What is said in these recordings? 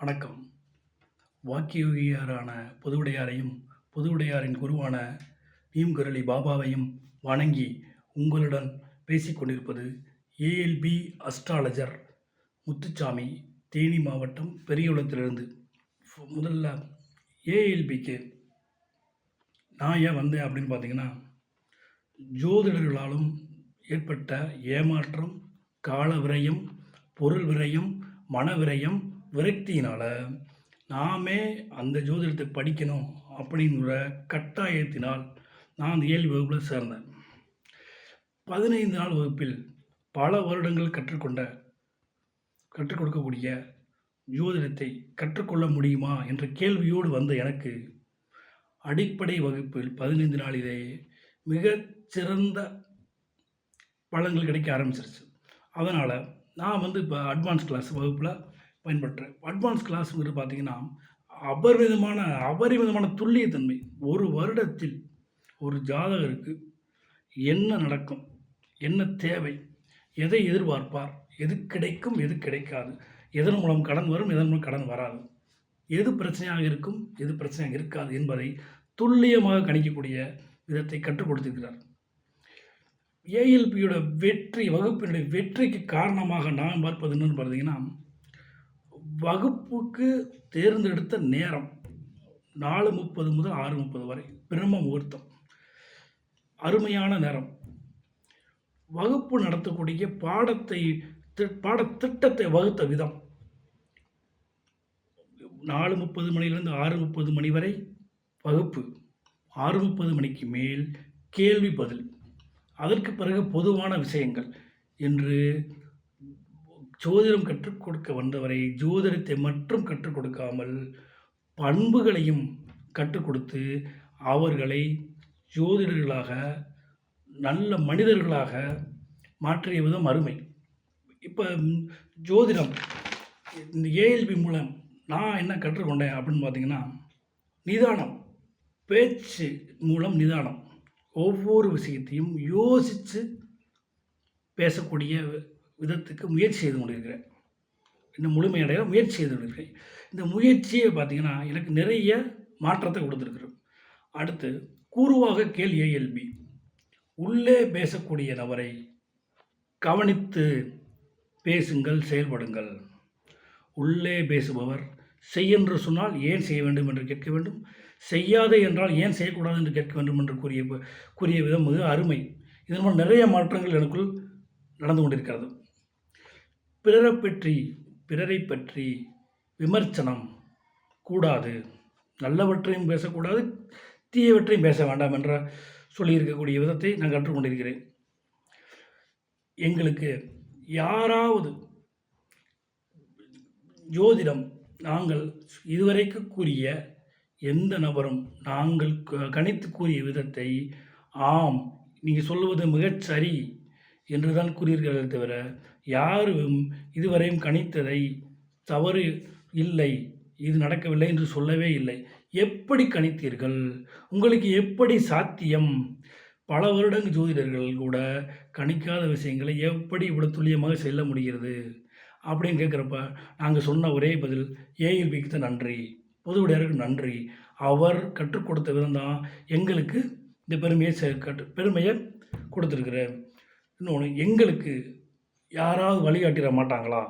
வணக்கம். வாக்கியோகியாரான பொதுவுடையாரையும் பொதுவுடையாரின் குருவான பீம்குரலி பாபாவையும் வணங்கி உங்களுடன் பேசிக் கொண்டிருப்பது ஏஎல்பி அஸ்ட்ராலஜர் முத்துச்சாமி தேனி மாவட்டம் பெரியகுளத்திலிருந்து முதல்ல ஏஎல்பிக்கு நான் ஏன் வந்தேன் அப்படின்னு பார்த்தீங்கன்னா ஜோதிடர்களாலும் ஏற்பட்ட ஏமாற்றம் கால விரயம் பொருள் விரயம் மன விரயம் விரக்தியினால் நாமே அந்த ஜோதிடத்தை படிக்கணும் அப்படிங்கிற கட்டாயத்தினால் நான் அந்த ஏழு வகுப்பில் சேர்ந்தேன். பதினைந்து நாள் வகுப்பில் பல வருடங்கள் கற்றுக்கொண்ட கற்றுக் கொடுக்கக்கூடிய ஜோதிடத்தை கற்றுக்கொள்ள முடியுமா என்ற கேள்வியோடு வந்த எனக்கு அடிப்படை வகுப்பில் பதினைந்து நாளிலேயே மிக சிறந்த பலன்கள் கிடைக்க ஆரம்பிச்சிருச்சு. அதனால் நான் வந்து இப்போ அட்வான்ஸ் கிளாஸ் வகுப்பில் பயன்படுறேன் அட்வான்ஸ் கிளாஸுங்கிறது பார்த்தீங்கன்னா அபரிமிதமான அபரிமிதமான துல்லியத்தன்மை. ஒரு வருடத்தில் ஒரு ஜாதகருக்கு என்ன நடக்கும் என்ன தேவை எதை எதிர்பார்ப்பார் எது கிடைக்கும் எது கிடைக்காது எதன் மூலம் கடன் வரும் எதன் மூலம் கடன் வராது எது பிரச்சனையாக இருக்கும் எது பிரச்சனையாக இருக்காது என்பதை துல்லியமாக கணிக்கக்கூடிய விதத்தை கற்றுக் கொடுத்திருக்கிறார். ஏஎல்பியோட வெற்றி வகுப்பினுடைய வெற்றிக்கு காரணமாக நான் பார்ப்பது என்னன்னு பார்த்தீங்கன்னா வகுப்புக்கு தேர்ந்தெடுத்த நேரம் நாலு முப்பது முதல் ஆறு முப்பது வரை. பிரம்ம முகூர்த்தம். அருமையான நேரம். வகுப்பு நடத்தக்கூடிய பாடத்தை பாடத்திட்டத்தை வகுத்த விதம். நாலு முப்பது மணிலேருந்து ஆறு முப்பது மணி வரை வகுப்பு. ஆறு முப்பது மணிக்கு மேல் கேள்வி பதில். அதற்கு பிறகு பொதுவான விஷயங்கள். என்று ஜோதிடம் கற்றுக் கொடுக்க வந்தவரை ஜோதிடத்தை மட்டும் கற்றுக் கொடுக்காமல் பண்புகளையும் கற்றுக் கொடுத்து அவர்களை ஜோதிடர்களாக நல்ல மனிதர்களாக மாற்றிய விதம் அருமை. இப்போ ஜோதிடம் இந்த ஏஎல்பி மூலம் நான் என்ன கற்றுக்கொண்டேன் அப்படின்னு பார்த்தீங்கன்னா நிதானம் பேச்சு மூலம் நிதானம். ஒவ்வொரு விஷயத்தையும் யோசித்து பேசக்கூடிய விதத்துக்கு முயற்சி செய்து கொண்டிருக்கிறேன். இன்னும் முழுமையடைய முயற்சி செய்து கொண்டிருக்கிறேன். இந்த முயற்சியை பார்த்தீங்கன்னா எனக்கு நிறைய மாற்றத்தை கொடுத்துருக்குறோம் அடுத்து கூறுவாக கேள் ஏஎல்பி உள்ளே பேசக்கூடிய நபரை கவனித்து பேசுங்கள் செயல்படுங்கள். உள்ளே பேசுபவர் செய் என்று சொன்னால் ஏன் செய்ய வேண்டும் என்று கேட்க வேண்டும். செய்யாதே என்றால் ஏன் செய்யக்கூடாது என்று கேட்க வேண்டும் என்று கூறிய கூறிய விதம் மிக அருமை. இதன் மூலம் நிறைய மாற்றங்கள் எனக்குள் நடந்து கொண்டிருக்கிறது. பிறரை பற்றி பிறரை பற்றி விமர்சனம் கூடாது. நல்லவற்றையும் பேசக்கூடாது தீயவற்றையும் பேச வேண்டாம் என்ற சொல்லியிருக்கக்கூடிய விதத்தை நான் கற்றுக்கொண்டிருக்கிறேன். எங்களுக்கு யாராவது ஜோதிடம் நாங்கள் இதுவரைக்கு கூறிய எந்த நபரும் நாங்கள் க- கணித்து கூறிய விதத்தை ஆம் நீங்கள் சொல்லுவது மிகச்சரி என்றுதான் என்று தான் கூறியிருக்கிறதே தவிர யாரும் இதுவரையும் கணித்ததை தவறு இல்லை இது நடக்கவில்லை என்று சொல்லவே இல்லை. எப்படி கணித்தீர்கள்? உங்களுக்கு எப்படி சாத்தியம்? பல வருடங்கள் ஜோதிடர்கள் கூட கணிக்காத விஷயங்களை எப்படி இவ்வளோ துல்லியமாக செல்ல முடிகிறது? அப்படின்னு கேட்குறப்ப நாங்கள் சொன்ன ஒரே பதில் ஏஎல்பிக்கு தான் நன்றி. பொதுவுடையாருக்கு நன்றி. அவர் கற்றுக் கொடுத்த விதம் தான் எங்களுக்கு இந்த பெருமையை செ- கற்று பெருமையை கொடுத்துருக்குறேன் இன்னொன்று எங்களுக்கு யாராவது வழிகாட்டிட மாட்டாங்களா?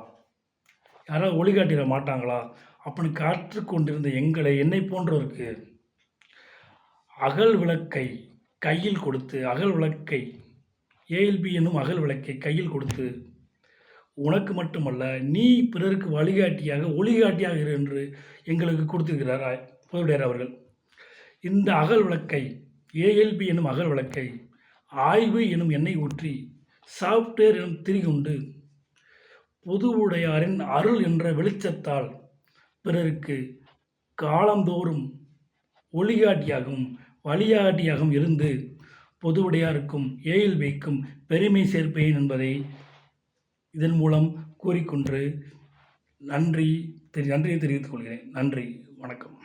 யாராவது ஒளிகாட்டிட மாட்டாங்களா? அப்படின்னு காற்றுக்கொண்டிருந்த எங்களை என்னை போன்றவருக்கு அகல் விளக்கை கையில் கொடுத்து அகல் விளக்கை ஏஎல்பி என்னும் அகல் விளக்கை கையில் கொடுத்து உனக்கு மட்டுமல்ல நீ பிறருக்கு வழிகாட்டியாக ஒளிகாட்டியாக இரு என்று எங்களுக்கு கொடுத்திருக்கிறார்? புதுடையார் அவர்கள். இந்த அகல் விளக்கை ஏஎல்பி எனும் அகல் விளக்கை ஆய்வு எனும் எண்ணெய் ஊற்றி சாஃப்ட்வேர் எனும் திரிகுண்டு பொதுவுடையாரின் அருள் என்ற வெளிச்சத்தால் பிறருக்கு காலந்தோறும் ஒளிகாட்டியாகவும் வழியாட்டியாகவும் இருந்து பொதுவுடையாருக்கும் ஏஎல்பிக்கும் பெருமை சேர்ப்பேன் என்பதை இதன் மூலம் கூறிக்கொண்டு நன்றி தெரி நன்றியை தெரிவித்துக் கொள்கிறேன். நன்றி வணக்கம்.